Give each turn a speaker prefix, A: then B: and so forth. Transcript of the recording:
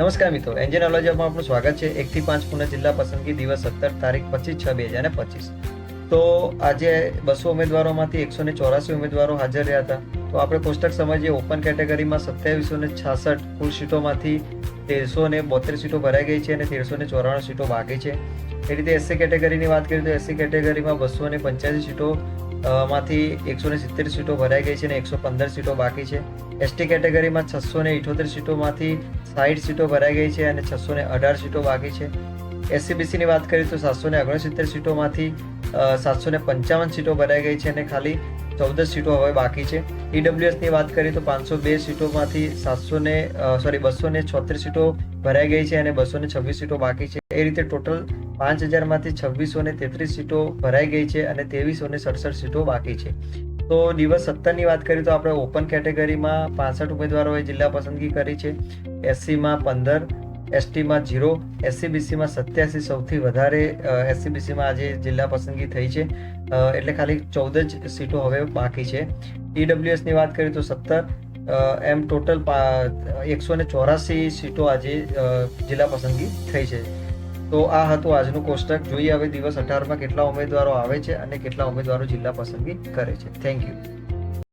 A: નમસ્કાર મિત્રો એન્જિન નોલેજમાં આપણું સ્વાગત છે. એકથી પાંચ પુણે જિલ્લા પસંદગી દિવસ સત્તર તારીખ પચીસ છ બે હજાર પચીસ. તો આજે બસો ઉમેદવારોમાંથી એકસો ને ચોરાસી ઉમેદવારો હાજર રહ્યા હતા. તો આપણે કોષ્ટક સમજીએ. ઓપન કેટેગરીમાં સત્યાવીસો ને છાસઠ કુલ સીટોમાંથી તેરસો ને બોતેર સીટો ભરાઈ ગઈ છે અને તેરસો ને ચોરાણું સીટો બાકી છે. એ રીતે એસસી કેટેગરીની વાત કરીએ તો એસસી કેટેગરીમાં બસો ને પંચ્યાસી સીટો માંથી એકસો ને સિત્તેર સીટો ભરાઈ ગઈ છે અને એકસો પંદર સીટો બાકી છે. એસટી કેટેગરીમાં છસો ને ઇઠોતેર સીટોમાંથી સાઠ સીટો ભરાઈ ગઈ છે અને છસો ને અઢાર સીટો બાકી છે. એસસીબીસીની વાત કરીએ તો સાતસો ને ઓગણસિત્તેર સીટોમાંથી સાતસો ને પંચાવન સીટો ભરાઈ ગઈ છે અને ખાલી ચૌદ સીટો હવે બાકી છે. ઈડબ્લ્યુએસની વાત કરીએ તો પાંચસો બે સીટોમાંથી સાતસો ને સોરી બસો ને છોતેર સીટો ભરાઈ ગઈ છે અને બસો ને છવ્વીસ સીટો બાકી છે. એ રીતે ટોટલ પાંચ હજારમાંથી છવ્વીસો ને તેત્રીસ સીટો ભરાઈ ગઈ છે અને ત્રેવીસો ને સડસઠ સીટો બાકી છે. તો દિવસ સત્તરની વાત કરીએ તો આપણે ઓપન કેટેગરીમાં પાસઠ ઉમેદવારોએ જિલ્લા પસંદગી કરી છે. એસસીમાં પંદર એસટીમાં જીરો એસસીબીસીમાં સત્યાસી સૌથી વધારે એસસીબીસીમાં આજે જિલ્લા પસંદગી થઈ છે. એટલે ખાલી ચૌદ જ સીટો હવે બાકી છે. ઈડબ્લ્યુએસની વાત કરીએ તો સત્તર એમ ટોટલ એકસો ને ચોરાસી સીટો આજે જિલ્લા પસંદગી થઈ છે. તો આ હતું આજનું કોષ્ટક. જોઈએ હવે દિવસ અઢારમાં કેટલા ઉમેદવારો આવે છે અને કેટલા ઉમેદવારો જિલ્લા પસંદગી કરે છે. Thank you